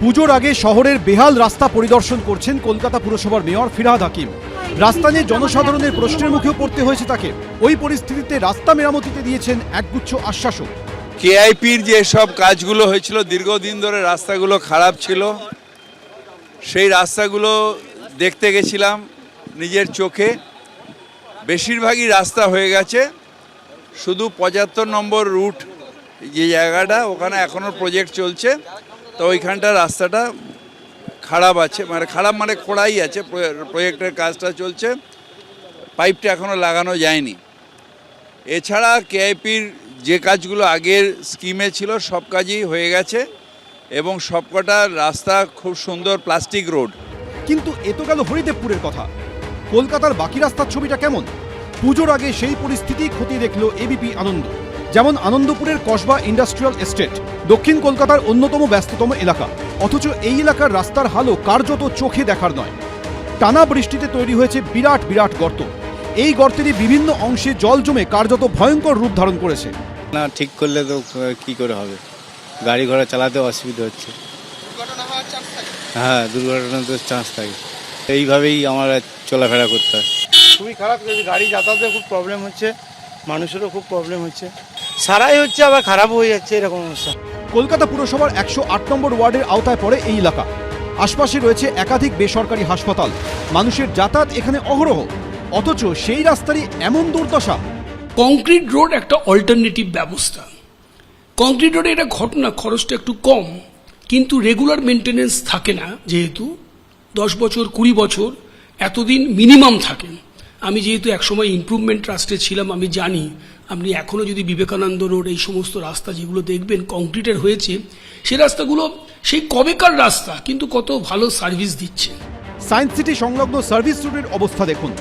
পুজোর আগে শহরের বেহাল রাস্তা পরিদর্শন করছেন কলকাতা পুরসভার মেয়র ফিরহাদ হাকিম। রাস্তা নিয়ে জনসাধারণের প্রশ্নের মুখেও পড়তে হয়েছে তাকে। ওই পরিস্থিতিতে রাস্তা মেরামতিতে দিয়েছেন একগুচ্ছ আশ্বাসও। কেআইপির যে সব কাজগুলো হয়েছিল, দীর্ঘদিন ধরে রাস্তাগুলো খারাপ ছিল, সেই রাস্তাগুলো দেখতে গেছিলাম নিজের চোখে। বেশিরভাগই রাস্তা হয়ে গেছে, শুধু পঁচাত্তর নম্বর রুট যে জায়গাটা, ওখানে এখনও প্রজেক্ট চলছে। তো ওইখানটা রাস্তাটা খারাপ আছে মানে খারাপ মানে খোড়াই আছে প্রজেক্টের কাজটা চলছে, পাইপটা এখনও লাগানো যায়নি। এছাড়া কেআইপির যে কাজগুলো আগের স্কিমে ছিল, সব কাজই হয়ে গেছে এবং সবকটা রাস্তা খুব সুন্দর প্লাস্টিক রোড। কিন্তু এ তো গেল হরিদেবপুরের কথা। কলকাতার বাকি রাস্তার ছবিটা কেমন? পুজোর আগে সেই পরিস্থিতি খতিয়ে দেখল এবিপি আনন্দ। যেমন আনন্দপুরের কসবা ইন্ডাস্ট্রিয়াল এস্টেট দক্ষিণ কলকাতার অন্যতম ব্যস্ততম এলাকা। অথচ এই এলাকার রাস্তার হালও কার্যত চোখে দেখার নয়। টানা বৃষ্টিতে তৈরি হয়েছে বিরাট বিরাট গর্ত। এই গর্তেরই বিভিন্ন অংশে জল জমে কার্যত ভয়ঙ্কর রূপ ধারণ করেছে। না ঠিক করলে তো কি করে হবে? গাড়ি ঘোড়া চালাতে অসুবিধা হচ্ছে। হ্যাঁ দুর্ঘটনা তো চান্স থাকে। এইভাবেই আমার চলাফেরা করতে হয়। খুবই খারাপ গাড়ি যাতায়াতে খুব প্রবলেম হচ্ছে মানুষেরও খুব প্রবলেম হচ্ছে। সারাই হচ্ছে আবার খারাপ হয়ে যাচ্ছে এরকম অবস্থা। কলকাতা পুরসভার একশো আট নম্বর ওয়ার্ডের আওতায় পড়ে এই এলাকা। আশপাশে রয়েছে একাধিক বেসরকারি হাসপাতাল। মানুষের যাতায়াত এখানে অহরহ। অথচ সেই রাস্তারই এমন দুর্দশা। কংক্রিট রোড একটা অল্টারনেটিভ ব্যবস্থা। কংক্রিট রোডে এটা ঘটনা খরচটা একটু কম কিন্তু রেগুলার মেনটেনেন্স থাকে না যেহেতু দশ বছর কুড়ি বছর এতদিন মিনিমাম থাকে। আমি যেহেতু একসময় ইমপ্রুভমেন্ট ট্রাস্টে ছিলাম আমি জানি আপনি এখনও যদি বিবেকানন্দ রোড এই সমস্ত রাস্তা যেগুলো দেখবেন কংক্রিটের হয়েছে সেই রাস্তাগুলো সেই কবেকার রাস্তা কিন্তু কত ভালো সার্ভিস দিচ্ছে। সায়েন্স সিটি সংলগ্ন সার্ভিস রোডের অবস্থা দেখুন।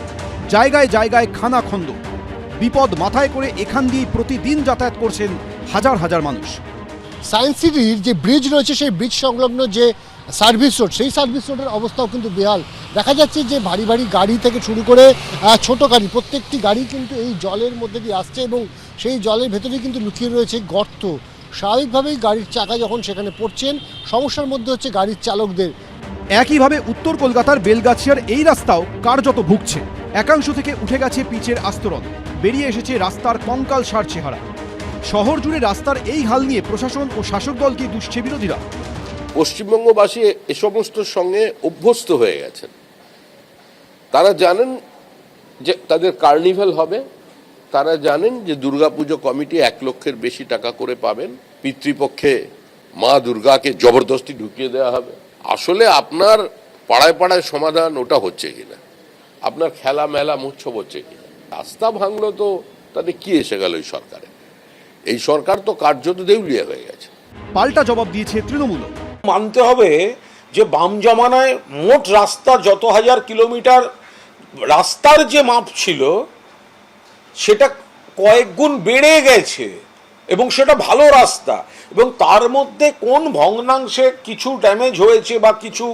জায়গায় জায়গায় খানা খন্দ বিপদ মাথায় করে এখান দিয়ে প্রতিদিন যাতায়াত করছেন হাজার হাজার মানুষ। সায়েন্স সিটির যে ব্রিজ রয়েছে সেই ব্রিজ সংলগ্ন যে সার্ভিস রোড, সেই সার্ভিস রোডের অবস্থাও কিন্তু বেহাল। দেখা যাচ্ছে যে ভারী ভারী গাড়ি থেকে শুরু করে ছোট গাড়ি, প্রত্যেকটি গাড়ি কিন্তু এই জলের মধ্যে দিয়ে আসছে এবং সেই জলের ভেতরেই কিন্তু লুকিয়ে রয়েছে গর্ত। স্বাভাবিকভাবেই গাড়ির চাকা যখন সেখানে পড়ছেন, সমস্যার মধ্যে হচ্ছে গাড়ির চালকদের। একইভাবে উত্তর কলকাতার বেলগাছিয়ার এই রাস্তাও কার্যত ভুগছে। একাংশ থেকে উঠে গেছে পিচের আস্তরণ। বেরিয়ে এসেছে রাস্তার কঙ্কাল সার চেহারা। শহর জুড়ে রাস্তার এই হাল নিয়ে প্রশাসন ও শাসক দলকে দুষছে বিরোধীরা পশ্চিমবঙ্গবাসী এ সমস্ত সঙ্গে অভ্যস্ত হয়ে গেছেন। তারা জানেন যে তাদের কার্নিভাল হবে। তারা জানেন যে দুর্গাপুজো কমিটি এক লক্ষের বেশি টাকা করে পাবেন। পিতৃপক্ষে মা দুর্গাকে জবরদস্তি ঢুকিয়ে দেওয়া হবে। আসলে আপনার পাড়ায় পাড়ায় সমাধান ওটা হচ্ছে কিনা? আপনার খেলা মেলা উৎসব হচ্ছে কিনা? রাস্তা ভাঙলো তো, তাতে কি এসে গেল এই সরকারে? এই সরকার তো কার্যত দেউলিয়া হয়ে গেছে। পাল্টা জবাব দিয়েছে তৃণমূল। মানতে হবে যে বাম জমানায় মোট রাস্তা যত হাজার কিলোমিটার রাস্তার যে মাপ ছিল, সেটা কয়েক গুণ বেড়ে গেছে এবং সেটা ভালো রাস্তা। এবং তার মধ্যে কোন ভগ্নাংশে কিছু ড্যামেজ হয়েছে বা কিছু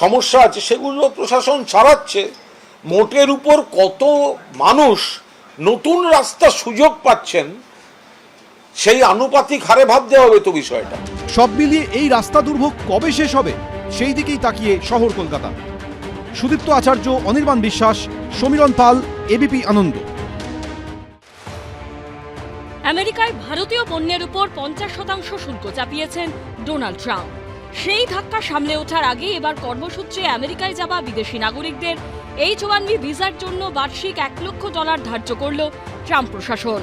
সমস্যা আছে, সেগুলো প্রশাসন ছাড়াচ্ছে। মোটের উপর কত মানুষ নতুন রাস্তা সুযোগ পাচ্ছেন সেই আনুপাতিক হারে ভাবতে হবে তো বিষয়টা। সব মিলিয়ে এই রাস্তা দুর্ভোগ কবে শেষ হবে সেই দিকেই তাকিয়ে শহর কলকাতা। সুদীপ্ত আচার্য অনির্বাণ বিশ্বাস সমীরণ পাল এবিপি আনন্দ। আমেরিকায় ভারতীয় পণ্যের উপর পঞ্চাশ শতাংশ শুল্ক চাপিয়েছেন ডোনাল্ড ট্রাম্প। সেই ধাক্কা সামলে ওঠার আগে এবার কর্মসূত্রে আমেরিকায় যাওয়া বিদেশি নাগরিকদের এইচ ওয়ান বি ভিসার জন্য বার্ষিক এক লক্ষ ডলার ধার্য করল ট্রাম্প প্রশাসন।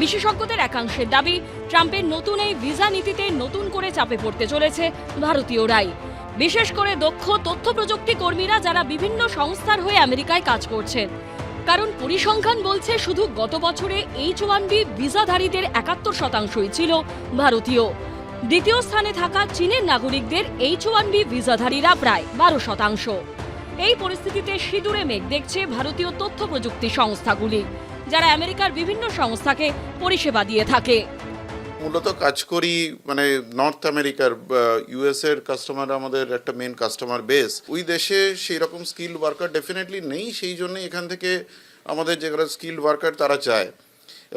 বিশেষজ্ঞদের একাংশের দাবি, ট্রাম্পের নতুন এই ভিসা নীতিতে নতুন করে চাপে পড়তে চলেছে ভারতীয়রাই বিশেষ করে দক্ষ তথ্য প্রযুক্তি কর্মীরা যারা বিভিন্ন সংস্থার হয়ে আমেরিকায় কাজ করছেন। কারণ পরিসংখ্যান বলছে শুধু গত বছরে এইচ ওয়ান বি ভিসাধারীদের একাত্তর শতাংশই ছিল ভারতীয়। দ্বিতীয় স্থানে থাকা চীনের নাগরিকদের এইচ ওয়ান বি ভিসাধারীরা প্রায় বারো শতাংশ। এই পরিস্থিতিতে সিঁদুরে মেঘ দেখছে ভারতীয় তথ্য প্রযুক্তি সংস্থাগুলি। যারা আমেরিকার বিভিন্ন সংস্থাকে পরিষেবা দিয়ে থাকে। মূলত কাজ করি মানে নর্থ আমেরিকার ইউএস এর কাস্টমার আমাদের একটা মেন কাস্টমার বেস ওই দেশে সেই রকম স্কিল ওয়ার্কার ডেফিনেটলি নেই, সেই জন্য এখান থেকে আমাদের যেগুলো স্কিল ওয়ার্কার তারা চায়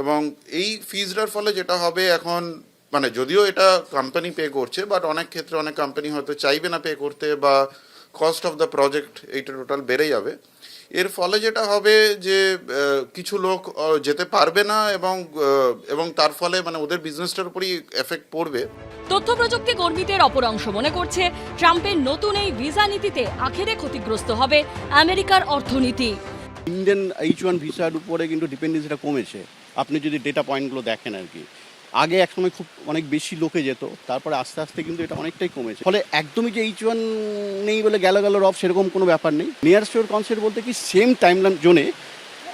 এবং এই ফিজটার ফলে যেটা হবে এখন মানে যদিও এটা কোম্পানি পে করছে বাট অনেক ক্ষেত্রে অনেক কোম্পানি হয়তো চাইবে না পে করতে, বা কস্ট অফ দ্য প্রজেক্ট এইটা টোটাল বেড়ে যাবে। এর ফলে যেটা হবে যে কিছু লোক যেতে পারবে না এবং এবং তার ফলে মানে ওদের বিজনেসটার উপরই এফেক্ট পড়বে। তথ্য প্রযুক্তি কর্মীদের অপর অংশ মনে করছে ট্রাম্পের নতুন এই ভিসা নীতিতে আখেরে ক্ষতিগ্রস্ত হবে আমেরিকার অর্থনীতি। ইন্ডিয়ান এইচ ওয়ান ভিসার উপরে কিন্তু ডিপেন্ডেন্সিটা কমেছে। আপনি যদি ডেটা পয়েন্টগুলো দেখেন আর কি আগে একসময় খুব অনেক বেশি লোকে যেত তারপরে আস্তে আস্তে কিন্তু এটা অনেকটাই কমেছে। ফলে একদমই যে এইচ ওয়ান নেই বলে গেল গেল রব সেরকম কোনো ব্যাপার নেই। নিয়ার স্টোর কনসেপ্ট বলতে কি সেম টাইম জোনে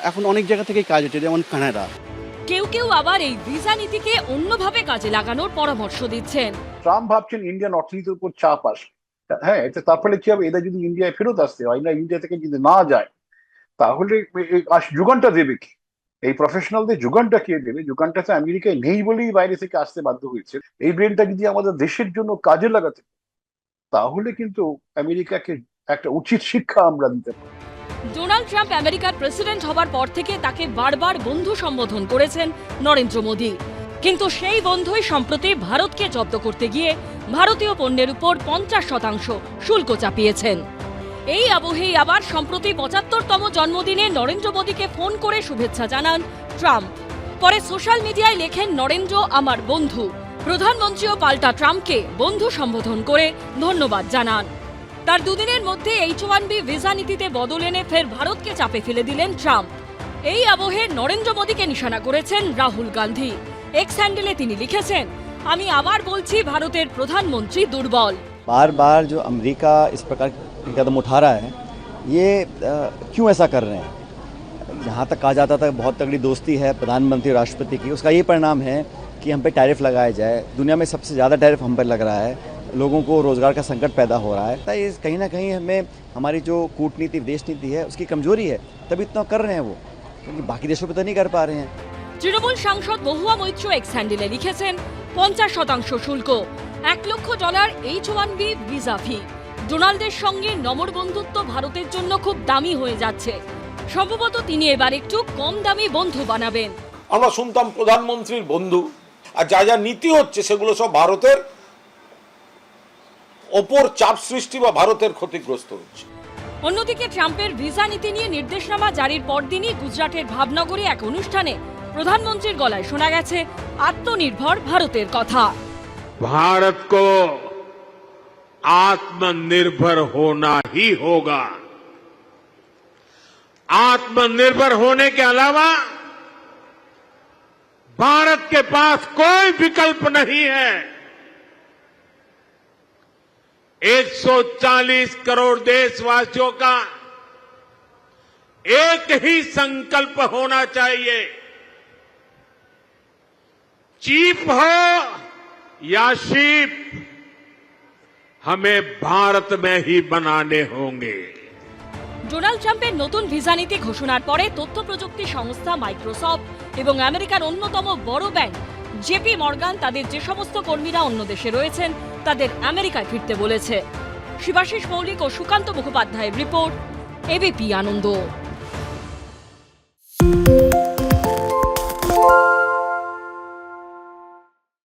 এখন অনেক জায়গা থেকেই কাজ হচ্ছে যেমন কানাডা কেউ কেউ আবার এই ভিসা নীতিকে অন্যভাবে কাজে লাগানোর পরামর্শ দিচ্ছেন। ট্রাম্প ভাবছেন ইন্ডিয়ান অর্থনীতির উপর চাপ আসবে। হ্যাঁ এতে তার ফলে কি হবে? এদের যদি ইন্ডিয়ায় ফেরত আসতে হয় না ইন্ডিয়া থেকে যদি না যায় তাহলে এ- দেবে কি? এই প্রফেশনালদের যোগানটা কে দেবে? যোগানটা তো আমেরিকায় নেই বলেই বাইরে থেকে আসতে বাধ্য হয়েছে। এই ব্রেনটা যদি আমাদের দেশের জন্য কাজে লাগাতে তাহলে কিন্তু আমেরিকাকে একটা উচিত শিক্ষা আমরা দিতে পারি। ডোনাল্ড ট্রাম্প আমেরিকার প্রেসিডেন্ট হবার পর থেকে তাকে বারবার বন্ধু সম্বোধন করেছেন নরেন্দ্র মোদী। কিন্তু সেই বন্ধুই সম্প্রতি ভারতকে জব্দ করতে গিয়ে ভারতীয় পণ্যের উপর পঞ্চাশ শতাংশ শুল্ক চাপিয়েছেন। এই আবহেই আবার সম্প্রতি পঁচাত্তরতম জন্মদিনে নরেন্দ্র মোদীকে ফোন করে শুভেচ্ছা জানান ট্রাম্প পরে সোশ্যাল মিডিয়ায় লেখেন নরেন্দ্র আমার বন্ধু প্রধানমন্ত্রীও পাল্টা ট্রাম্পকে বন্ধু সম্বোধন করে ধন্যবাদ জানান তার দুদিনের মধ্যে এইচ ওয়ান বি ভিসা নীতিতে বদল এনে ফের ভারতকে চাপে ফেলে দিলেন ট্রাম্প এই আবহে নরেন্দ্র মোদীকে নিশানা করেছেন রাহুল গান্ধী এক্স হ্যান্ডেলে তিনি লিখেছেন আমি আবার বলছি ভারতের প্রধানমন্ত্রী দুর্বল बार बार जो अमेरिका इस प्रकार के कदम उठा रहा है ये अ, क्यों ऐसा कर रहे हैं जहाँ तक कहा जाता था बहुत तगड़ी दोस्ती है प्रधानमंत्री और राष्ट्रपति की उसका ये परिणाम है कि हम पे टैरिफ लगाया जाए दुनिया में सबसे ज़्यादा टैरिफ हम पर लग रहा है लोगों को रोज़गार का संकट पैदा हो रहा है तो ये कहीं ना कहीं हमें हमारी जो कूटनीति विदेश नीति है उसकी कमजोरी है तभी इतना कर रहे हैं वो क्योंकि बाकी देशों पे तो नहीं कर पा रहे हैं তৃণমূল সাংসদ মহুয়া মৈত্র এক্স হ্যান্ডেলে লিখেছেন পঞ্চাশ শতাংশ শুল্ক এক লক্ষ dollar H one B visa fee ডোনাল্ডের সঙ্গে নমর বন্ধুত্ব ভারতের জন্য খুব দামি হয়ে যাচ্ছে। সম্ভবত তিনি এবার একটু কম দামি বন্ধু বানাবেন। আমরা শুনতাম প্রধানমন্ত্রীর বন্ধু আর যা যা নীতি হচ্ছে সেগুলো সব ভারতের ওপর চাপ সৃষ্টি বা ভারতের ক্ষতিগ্রস্ত হচ্ছে। অন্যদিকে ট্রাম্পের ভিসা নীতি নিয়ে নির্দেশনামা জারির পরদিনই গুজরাটের ভাবনগরে এক অনুষ্ঠানে প্রধানমন্ত্রীর গলায় শোনা গেছে আত্মনির্ভর ভারতের কথা। ভারত কো आत्मनिर्भर होना ही होगा। आत्मनिर्भर होने के अलावा भारत के पास कोई विकल्प नहीं है। 140 करोड़ देशवासियों का एक ही संकल्प होना चाहिए। चीप हो या शीप हमें भारत में ही बनाने होंगे ডোনাল্ড ট্রাম্পের নতুন ভিসা নীতি ঘোষণার পরে তথ্য প্রযুক্তি সংস্থা মাইক্রোসফট এবং আমেরিকার অন্যতম বড় ব্যাংক জেপি মর্গান তাদের যে সমস্ত কর্মীরা অন্য দেশে রয়েছেন তাদের আমেরিকায় ফিরতে বলেছে শিবাশিস মৌলিক ও সুকান্ত মুখোপাধ্যায়ের রিপোর্ট এবিপি আনন্দ